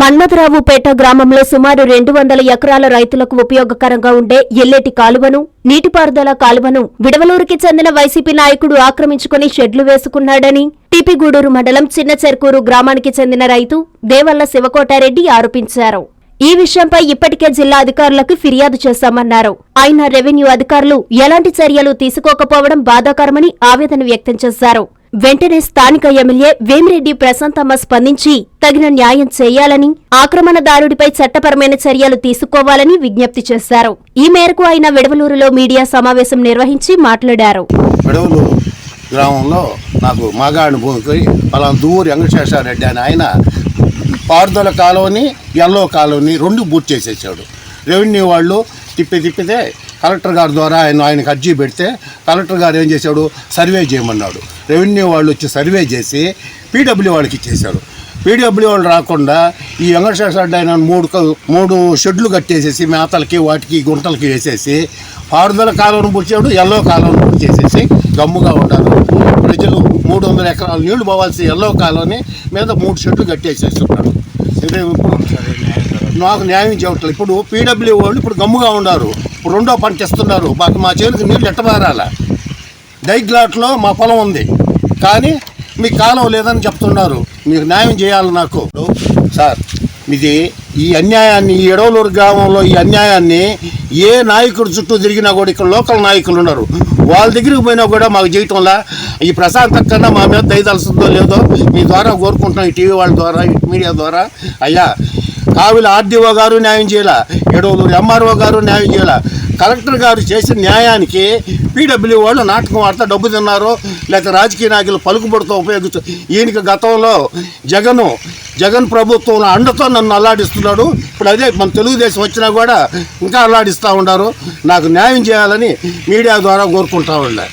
మన్మథరావుపేట గ్రామంలో సుమారు రెండు వందల ఎకరాల రైతులకు ఉపయోగకరంగా ఉండే ఎల్లేటి కాలువను నీటిపారుదల కాలువను విడవలూరుకి చెందిన వైసీపీ నాయకుడు ఆక్రమించుకుని షెడ్లు వేసుకున్నాడని టిపిగూడూరు మండలం చిన్న చెర్కూరు గ్రామానికి చెందిన రైతు దేవల్ల శివకోటారెడ్డి ఆరోపించారు. ఈ విషయంపై ఇప్పటికే జిల్లా అధికారులకు ఫిర్యాదు చేశామన్నారు. అయినా రెవెన్యూ అధికారులు ఎలాంటి చర్యలు తీసుకోకపోవడం బాధాకరమని ఆవేదన వ్యక్తం చేశారు. వెంటనే స్థానిక ఎమ్మెల్యే వేమిరెడ్డి ప్రశాంతమ్మ స్పందించి తగిన న్యాయం చేయాలని ఆక్రమణదారుడిపై చట్టపరమైన చర్యలు తీసుకోవాలని విజ్ఞప్తి చేశారు. ఈ మేరకు ఆయన విడవలూరులో మీడియా సమావేశం నిర్వహించి మాట్లాడారు. విడవలు గ్రామంలో నాకు మాగాడి భూమికి పలానా దూరి వెంకటేశ్వరరెడ్డి అని ఆయన పారుదల కాలువని ఎల్లో కాలువని రెండు బూట్ చేసేసాడు. రెవెన్యూ వాళ్ళు తిప్పి తిప్పితే కలెక్టర్ గారి ద్వారా ఆయన ఆయనకు అర్జీ పెడితే కలెక్టర్ గారు ఏం చేశాడు? సర్వే చేయమన్నాడు. రెవెన్యూ వాళ్ళు వచ్చి సర్వే చేసి పీడబ్ల్యూ వాళ్ళకి ఇచ్చేశాడు పీడబ్ల్యూ వాళ్ళు రాకుండా ఈ వెంకటేశ్వర ఆయన మూడు మూడు షెడ్లు కట్టేసేసి మేతలకి వాటికి గుంటలకి వేసేసి పారుదల కాలువను పూడ్చాడు ఎల్లో కాలువను పూడ్చేసేసి గమ్ముగా ఉండాలి. ప్రజలు మూడు వందల ఎకరాలు నీళ్ళు పోవాల్సి ఎల్లో కాలువని మీద మూడు షెడ్లు కట్టేసేస్తున్నాడు అంటే నాకు న్యాయం చేయట్లేదు. ఇప్పుడు పీడబ్ల్యూ వాళ్ళు ఇప్పుడు గమ్ముగా ఉన్నారు. ఇప్పుడు రెండో పంట ఇస్తున్నారు మాకు మా చేతికి నీళ్ళు ఎట్టబారాల డైగ్లాట్లో మా పొలం ఉంది. కానీ మీకు కాలం లేదని చెప్తున్నారు. మీకు న్యాయం చేయాలి నాకు. సార్ ఇది ఈ అన్యాయాన్ని ఈ ఎడవలూరు గ్రామంలో ఈ అన్యాయాన్ని ఏ నాయకుడు చుట్టూ తిరిగినా కూడా ఇక్కడ లోకల్ నాయకులు ఉన్నారు వాళ్ళ దగ్గరికి పోయినా కూడా మాకు చేయటంలా ఈ ప్రశాంత కన్నా మా మీద దయదలుస్తుందో లేదో మీ ద్వారా కోరుకుంటున్నాం ఈ టీవీ వాళ్ళ ద్వారా మీడియా ద్వారా. అయ్యా కావిల ఆర్డీఓ గారు న్యాయం చేయాల? ఎడవలూరు ఎంఆర్ఓ గారు న్యాయం చేయాల? కలెక్టర్ గారు చేసిన న్యాయానికి పీడబ్ల్యూ వాళ్ళు నాటకం ఆడుతూ డబ్బు తిన్నారు. లేకపోతే రాజకీయ నాయకులు పలుకుబడితో ఉపయోగించు ఈయనకి గతంలో జగను జగన్ ప్రభుత్వం అండతో నన్ను అల్లాడిస్తున్నాడు. ఇప్పుడు అదే మన తెలుగుదేశం వచ్చినా కూడా ఇంకా అల్లాడిస్తూ ఉన్నారు. నాకు న్యాయం చేయాలని మీడియా ద్వారా కోరుకుంటా ఉన్నారు